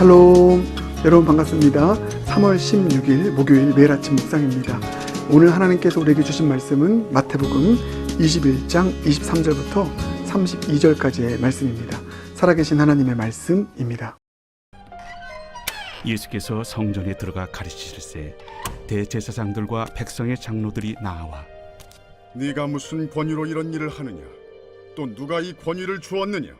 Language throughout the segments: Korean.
샬롬. 여러분 반갑습니다. 3월 16일 목요일 매일 아침 묵상입니다. 오늘 하나님께서 우리에게 주신 말씀은 마태복음 21장 23절부터 32절까지의 말씀입니다. 살아계신 하나님의 말씀입니다. 예수께서 성전에 들어가 가르치실세 대제사장들과 백성의 장로들이 나와 네가 무슨 권위로 이런 일을 하느냐? 또 누가 이 권위를 주었느냐?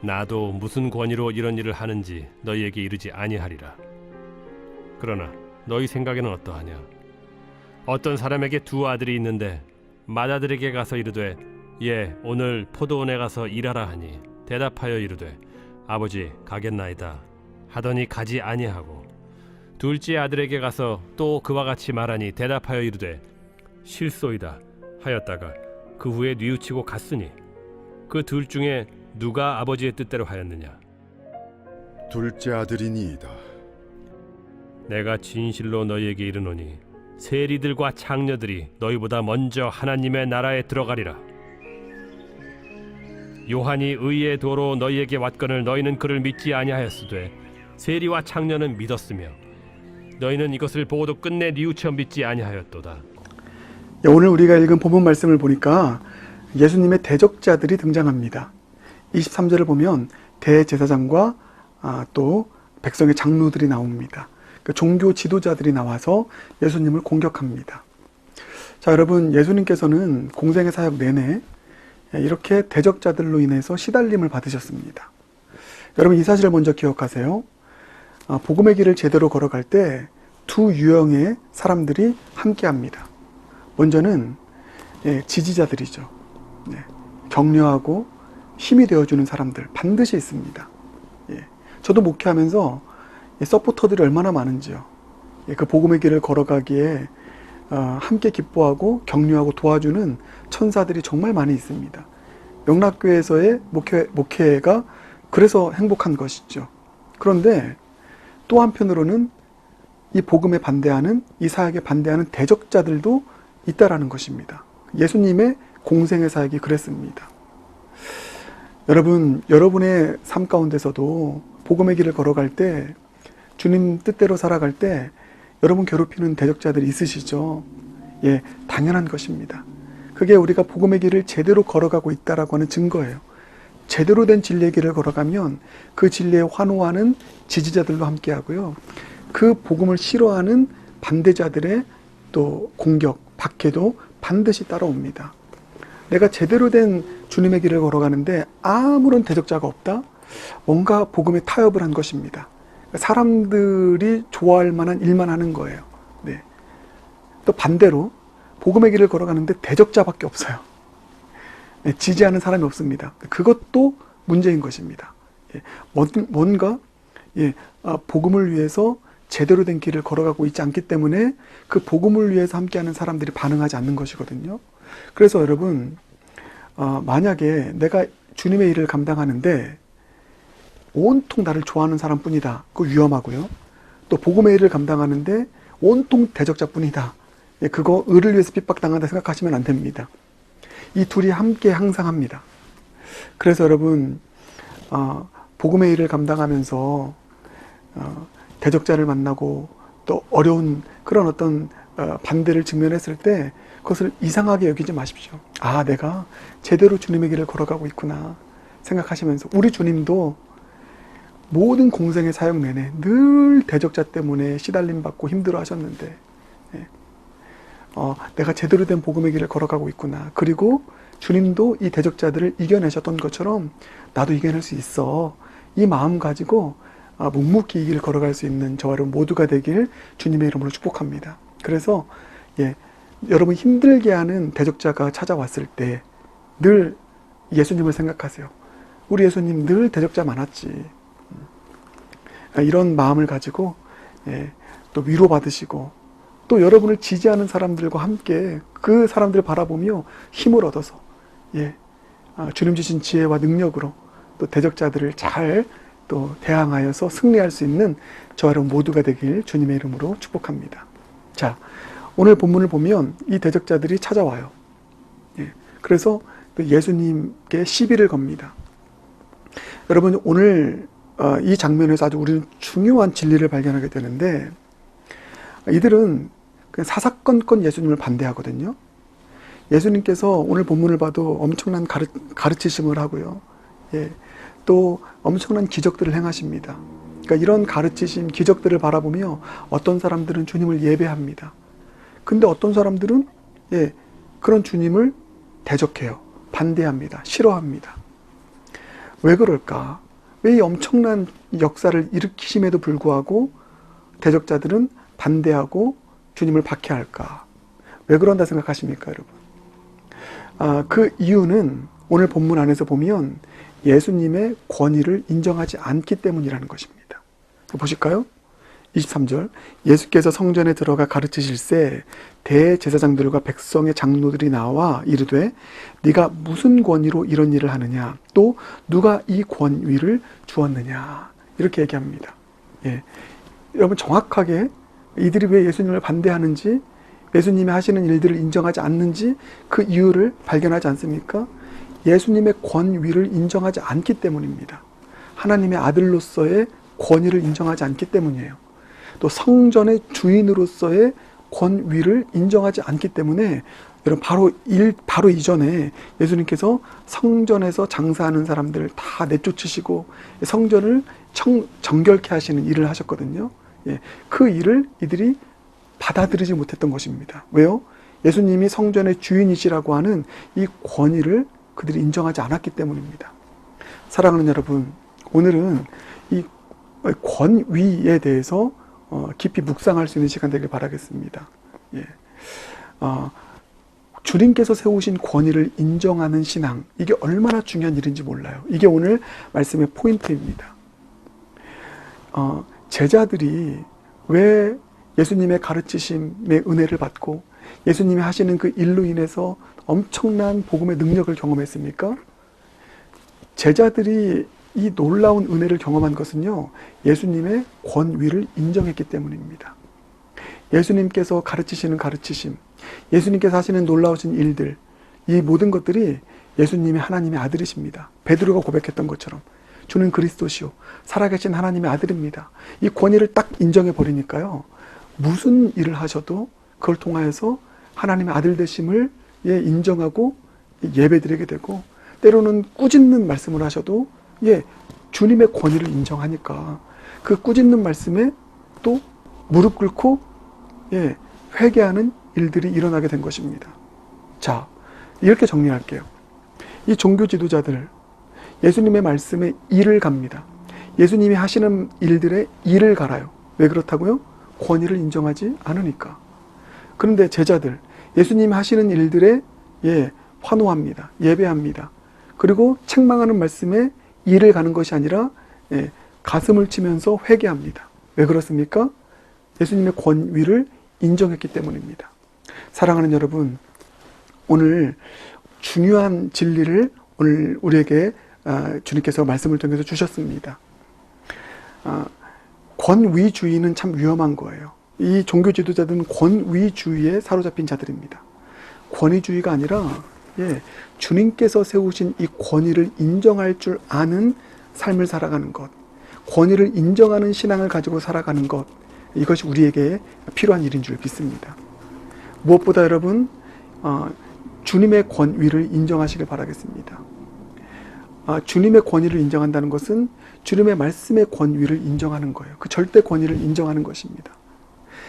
나도 무슨 권위로 이런 일을 하는지 너희에게 이르지 아니하리라. 그러나 너희 생각에는 어떠하냐? 어떤 사람에게 두 아들이 있는데 맏아들에게 가서 이르되 예 오늘 포도원에 가서 일하라 하니 대답하여 이르되 아버지 가겠나이다 하더니 가지 아니하고 둘째 아들에게 가서 또 그와 같이 말하니 대답하여 이르되 실소이다 하였다가 그 후에 뉘우치고 갔으니 그 둘 중에 누가 아버지의 뜻대로 하였느냐? 둘째 아들이니이다. 내가 진실로 너희에게 이르노니 세리들과 창녀들이 너희보다 먼저 하나님의 나라에 들어가리라. 요한이 의의 도로 너희에게 왔거늘 너희는 그를 믿지 아니하였으되 세리와 창녀는 믿었으며 너희는 이것을 보고도 끝내 뉘우쳐 믿지 아니하였도다. 예, 오늘 우리가 읽은 본문 말씀을 보니까 예수님의 대적자들이 등장합니다 23절을 보면 대제사장과 아, 또 백성의 장로들이 나옵니다 그 종교 지도자들이 나와서 예수님을 공격합니다 자 여러분 예수님께서는 공생의 사역 내내 이렇게 대적자들로 인해서 시달림을 받으셨습니다. 여러분 이 사실을 먼저 기억하세요. 아, 복음의 길을 제대로 걸어갈 때 두 유형의 사람들이 함께 합니다. 먼저는 예, 지지자들이죠. 네, 격려하고 힘이 되어주는 사람들 반드시 있습니다. 예, 저도 목회하면서 이 서포터들이 얼마나 많은지요. 예, 그 복음의 길을 걸어가기에 어, 함께 기뻐하고 격려하고 도와주는 천사들이 정말 많이 있습니다. 명락교회에서의 목회, 목회가 그래서 행복한 것이죠. 그런데 또 한편으로는 이 복음에 반대하는 이 사역에 반대하는 대적자들도 있다라는 것입니다. 예수님의 공생의 사역이 그랬습니다. 여러분, 여러분의 삶 가운데서도 복음의 길을 걸어갈 때 주님 뜻대로 살아갈 때 여러분 괴롭히는 대적자들이 있으시죠? 예, 당연한 것입니다. 그게 우리가 복음의 길을 제대로 걸어가고 있다라고 하는 증거예요. 제대로 된 진리의 길을 걸어가면 그 진리에 환호하는 지지자들로 함께 하고요. 그 복음을 싫어하는 반대자들의 또 공격, 박해도 반드시 따라옵니다. 내가 제대로 된 주님의 길을 걸어가는데 아무런 대적자가 없다? 뭔가 복음에 타협을 한 것입니다. 사람들이 좋아할 만한 일만 하는 거예요. 네. 또 반대로 복음의 길을 걸어가는데 대적자밖에 없어요. 네, 지지하는 사람이 없습니다. 그것도 문제인 것입니다. 예, 뭔가 예, 아, 복음을 위해서 제대로 된 길을 걸어가고 있지 않기 때문에 그 복음을 위해서 함께하는 사람들이 반응하지 않는 것이거든요. 그래서 여러분 어, 만약에 내가 주님의 일을 감당하는데 온통 나를 좋아하는 사람뿐이다. 그거 위험하고요. 또 복음의 일을 감당하는데 온통 대적자뿐이다. 예, 그거 을을 위해서 핍박당한다 생각하시면 안 됩니다. 이 둘이 함께 항상 합니다. 그래서 여러분 어, 복음의 일을 감당하면서 어, 대적자를 만나고 또 어려운 그런 어떤 어, 반대를 직면했을 때 그것을 이상하게 여기지 마십시오. 아, 내가 제대로 주님의 길을 걸어가고 있구나 생각하시면서 우리 주님도 모든 공생의 사역 내내 늘 대적자 때문에 시달림 받고 힘들어 하셨는데 예. 어, 내가 제대로 된 복음의 길을 걸어가고 있구나. 그리고 주님도 이 대적자들을 이겨내셨던 것처럼 나도 이겨낼 수 있어. 이 마음 가지고 아, 묵묵히 이 길을 걸어갈 수 있는 저와 여러분 모두가 되길 주님의 이름으로 축복합니다. 그래서 예, 여러분 힘들게 하는 대적자가 찾아왔을 때 늘 예수님을 생각하세요. 우리 예수님 늘 대적자 많았지. 이런 마음을 가지고 예, 또 위로받으시고 또 여러분을 지지하는 사람들과 함께 그 사람들을 바라보며 힘을 얻어서 예, 아, 주님 주신 지혜와 능력으로 또 대적자들을 잘 또 대항하여서 승리할 수 있는 저와 여러분 모두가 되길 주님의 이름으로 축복합니다. 자, 오늘 본문을 보면 이 대적자들이 찾아와요. 예, 그래서 또 예수님께 시비를 겁니다. 여러분 오늘 어, 이 장면에서 아주 우리는 중요한 진리를 발견하게 되는데 이들은 그냥 사사건건 예수님을 반대하거든요. 예수님께서 오늘 본문을 봐도 엄청난 가르, 가르치심을 하고요. 예, 또 엄청난 기적들을 행하십니다. 그러니까 이런 가르치심, 기적들을 바라보며 어떤 사람들은 주님을 예배합니다. 근데 어떤 사람들은 예, 그런 주님을 대적해요. 반대합니다. 싫어합니다. 왜 그럴까? 왜 이 엄청난 역사를 일으키심에도 불구하고 대적자들은 반대하고 주님을 박해할까? 왜 그런다 생각하십니까, 여러분? 아, 그 이유는 오늘 본문 안에서 보면 예수님의 권위를 인정하지 않기 때문이라는 것입니다. 보실까요? 23절 예수께서 성전에 들어가 가르치실세 대제사장들과 백성의 장로들이 나와 이르되 네가 무슨 권위로 이런 일을 하느냐 또 누가 이 권위를 주었느냐 이렇게 얘기합니다. 예. 여러분 정확하게 이들이 왜 예수님을 반대하는지 예수님이 하시는 일들을 인정하지 않는지 그 이유를 발견하지 않습니까? 예수님의 권위를 인정하지 않기 때문입니다. 하나님의 아들로서의 권위를 인정하지 않기 때문이에요. 또 성전의 주인으로서의 권위를 인정하지 않기 때문에 여러분 바로 일 바로 이전에 예수님께서 성전에서 장사하는 사람들을 다 내쫓으시고 성전을 청, 정결케 하시는 일을 하셨거든요. 예, 그 일을 이들이 받아들이지 못했던 것입니다. 왜요? 예수님이 성전의 주인이시라고 하는 이 권위를 그들이 인정하지 않았기 때문입니다. 사랑하는 여러분, 오늘은 이 권위에 대해서 어, 깊이 묵상할 수 있는 시간 되길 바라겠습니다. 예. 어, 주님께서 세우신 권위를 인정하는 신앙, 이게 얼마나 중요한 일인지 몰라요. 이게 오늘 말씀의 포인트입니다. 어, 제자들이 왜 예수님의 가르치심의 은혜를 받고 예수님이 하시는 그 일로 인해서 엄청난 복음의 능력을 경험했습니까? 제자들이 이 놀라운 은혜를 경험한 것은요, 예수님의 권위를 인정했기 때문입니다. 예수님께서 가르치시는 가르치심, 예수님께서 하시는 놀라우신 일들, 이 모든 것들이 예수님이 하나님의 아들이십니다. 베드로가 고백했던 것처럼 주는 그리스도시요 살아계신 하나님의 아들입니다. 이 권위를 딱 인정해 버리니까요. 무슨 일을 하셔도 그걸 통하여서 하나님의 아들 되심을 예, 인정하고 예배드리게 되고 때로는 꾸짖는 말씀을 하셔도 예, 주님의 권위를 인정하니까 그 꾸짖는 말씀에 또 무릎 꿇고 예, 회개하는 일들이 일어나게 된 것입니다. 자, 이렇게 정리할게요. 이 종교 지도자들 예수님의 말씀에 일을 갑니다. 예수님이 하시는 일들의 일을 갈아요. 왜 그렇다고요? 권위를 인정하지 않으니까. 그런데 제자들 예수님이 하시는 일들에 예, 환호합니다. 예배합니다. 그리고 책망하는 말씀에 일을 가는 것이 아니라 예, 가슴을 치면서 회개합니다. 왜 그렇습니까? 예수님의 권위를 인정했기 때문입니다. 사랑하는 여러분, 오늘 중요한 진리를 오늘 우리에게 아, 주님께서 말씀을 통해서 주셨습니다. 아, 권위주의는 참 위험한 거예요. 이 종교 지도자들은 권위주의에 사로잡힌 자들입니다. 권위주의가 아니라 예, 주님께서 세우신 이 권위를 인정할 줄 아는 삶을 살아가는 것, 권위를 인정하는 신앙을 가지고 살아가는 것, 이것이 우리에게 필요한 일인 줄 믿습니다. 무엇보다 여러분, 어, 주님의 권위를 인정하시길 바라겠습니다. 아, 주님의 권위를 인정한다는 것은 주님의 말씀의 권위를 인정하는 거예요. 그 절대 권위를 인정하는 것입니다.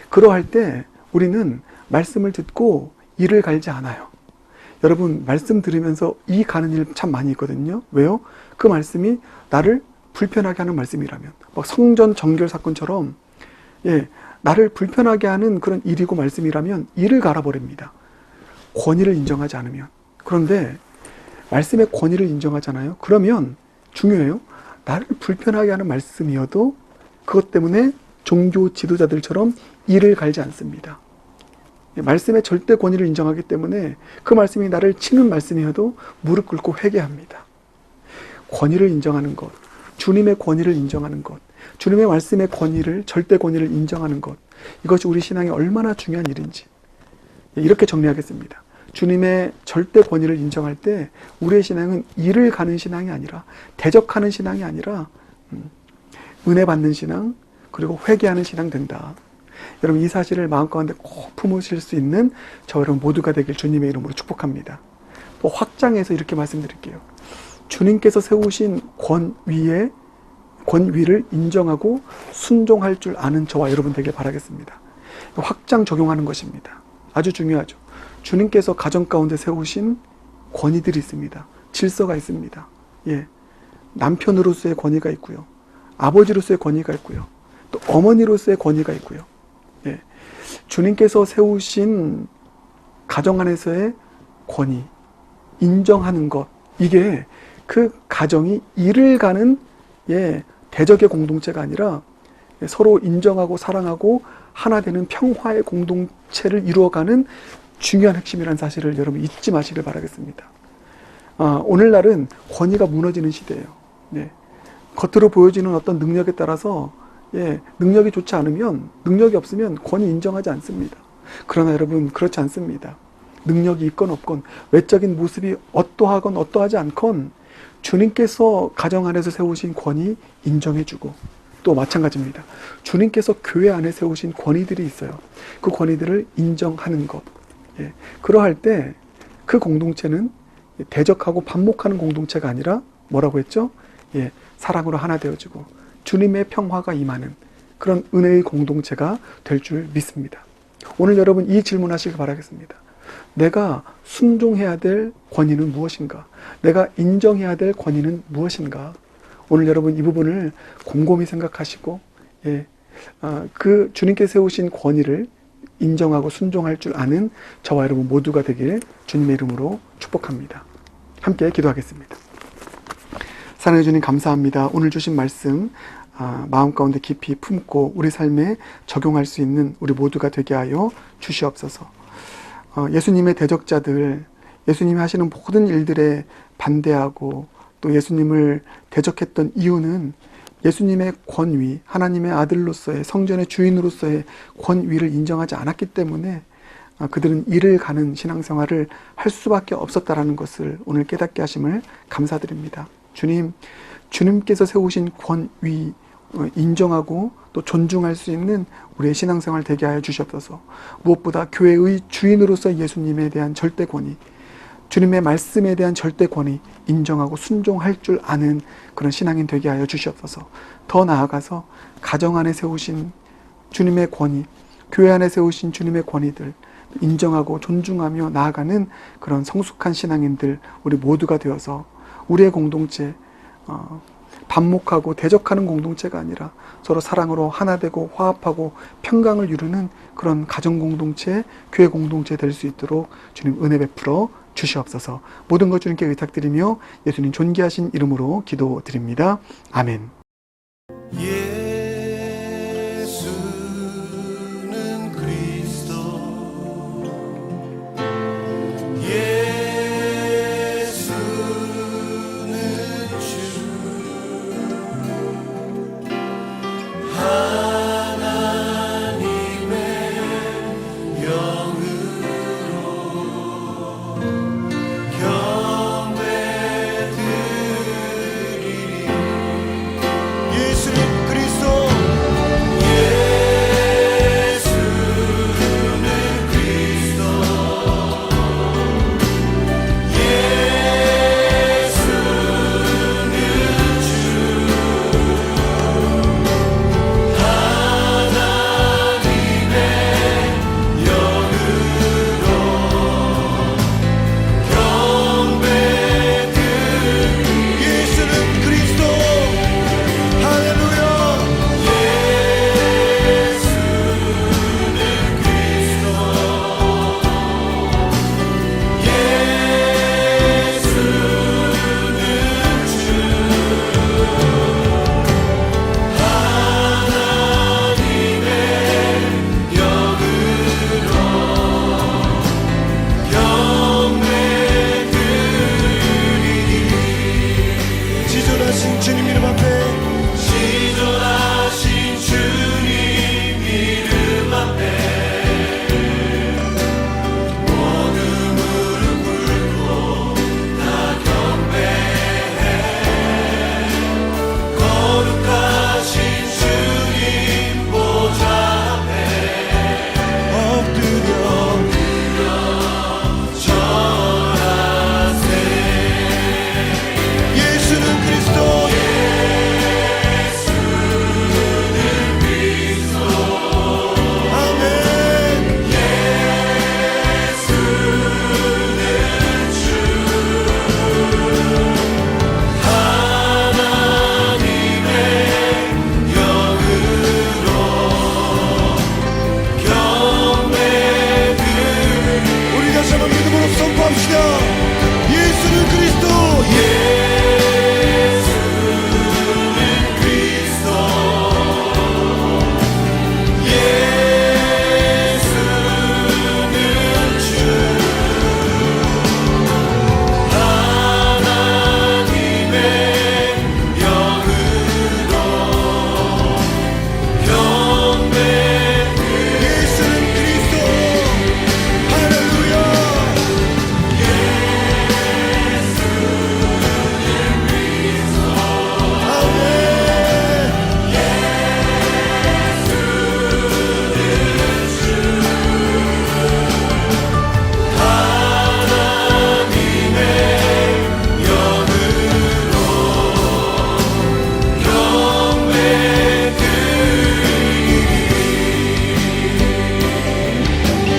그러할 때 우리는 말씀을 듣고 이를 갈지 않아요. 여러분, 말씀 들으면서 이 가는 일 참 많이 있거든요. 왜요? 그 말씀이 나를 불편하게 하는 말씀이라면, 막 성전 정결 사건처럼, 예, 나를 불편하게 하는 그런 일이고 말씀이라면 이를 갈아버립니다. 권위를 인정하지 않으면. 그런데 말씀의 권위를 인정하잖아요. 그러면 중요해요. 나를 불편하게 하는 말씀이어도 그것 때문에 종교 지도자들처럼 이를 갈지 않습니다. 예, 말씀의 절대 권위를 인정하기 때문에 그 말씀이 나를 치는 말씀이어도 무릎 꿇고 회개합니다. 권위를 인정하는 것, 주님의 권위를 인정하는 것, 주님의 말씀의 권위를 절대 권위를 인정하는 것, 이것이 우리 신앙에 얼마나 중요한 일인지 예, 이렇게 정리하겠습니다. 주님의 절대 권위를 인정할 때 우리의 신앙은 일을 가는 신앙이 아니라 대적하는 신앙이 아니라 음, 은혜 받는 신앙 그리고 회개하는 신앙 된다. 여러분 이 사실을 마음 가운데 꼭 품으실 수 있는 저 여러분 모두가 되길 주님의 이름으로 축복합니다. 또 확장해서 이렇게 말씀드릴게요. 주님께서 세우신 권위에 권위를 인정하고 순종할 줄 아는 저와 여러분 되길 바라겠습니다. 확장 적용하는 것입니다. 아주 중요하죠. 주님께서 가정 가운데 세우신 권위들이 있습니다. 질서가 있습니다. 예. 남편으로서의 권위가 있고요. 아버지로서의 권위가 있고요. 또 어머니로서의 권위가 있고요. 예. 주님께서 세우신 가정 안에서의 권위, 인정하는 것, 이게 그 가정이 일을 가는 예, 대적의 공동체가 아니라 예, 서로 인정하고 사랑하고 하나 되는 평화의 공동체를 이루어가는 중요한 핵심이라는 사실을 여러분 잊지 마시길 바라겠습니다. 아, 오늘날은 권위가 무너지는 시대예요. 네. 겉으로 보여지는 어떤 능력에 따라서 예, 능력이 좋지 않으면 능력이 없으면 권위 인정하지 않습니다. 그러나 여러분 그렇지 않습니다. 능력이 있건 없건 외적인 모습이 어떠하건 어떠하지 않건 주님께서 가정 안에서 세우신 권위 인정해주고 또 마찬가지입니다. 주님께서 교회 안에 세우신 권위들이 있어요. 그 권위들을 인정하는 것. 예, 그러할 때 그 공동체는 대적하고 반목하는 공동체가 아니라 뭐라고 했죠? 예, 사랑으로 하나 되어지고 주님의 평화가 임하는 그런 은혜의 공동체가 될 줄 믿습니다. 오늘 여러분 이 질문하시길 바라겠습니다. 내가 순종해야 될 권위는 무엇인가? 내가 인정해야 될 권위는 무엇인가? 오늘 여러분 이 부분을 곰곰이 생각하시고 예, 아, 그 주님께 세우신 권위를 인정하고 순종할 줄 아는 저와 여러분 모두가 되길 주님의 이름으로 축복합니다. 함께 기도하겠습니다. 사랑해 주님 감사합니다. 오늘 주신 말씀 아, 마음 가운데 깊이 품고 우리 삶에 적용할 수 있는 우리 모두가 되게 하여 주시옵소서. 어, 예수님의 대적자들, 예수님이 하시는 모든 일들에 반대하고 또 예수님을 대적했던 이유는 예수님의 권위, 하나님의 아들로서의 성전의 주인으로서의 권위를 인정하지 않았기 때문에 아, 그들은 일을 가는 신앙생활을 할 수밖에 없었다라는 것을 오늘 깨닫게 하심을 감사드립니다. 주님, 주님께서 세우신 권위 어, 인정하고 또 존중할 수 있는 우리의 신앙생활 되게 하여 주시옵소서. 무엇보다 교회의 주인으로서 예수님에 대한 절대 권위, 주님의 말씀에 대한 절대 권위 인정하고 순종할 줄 아는 그런 신앙인 되게 하여 주시옵소서. 더 나아가서 가정 안에 세우신 주님의 권위, 교회 안에 세우신 주님의 권위들 인정하고 존중하며 나아가는 그런 성숙한 신앙인들 우리 모두가 되어서 우리의 공동체 어, 반목하고 대적하는 공동체가 아니라 서로 사랑으로 하나 되고 화합하고 평강을 이루는 그런 가정 공동체, 교회 공동체 될 수 있도록 주님 은혜 베풀어 주시옵소서. 모든 것 주님께 의탁드리며 예수님 존귀하신 이름으로 기도드립니다. 아멘. 예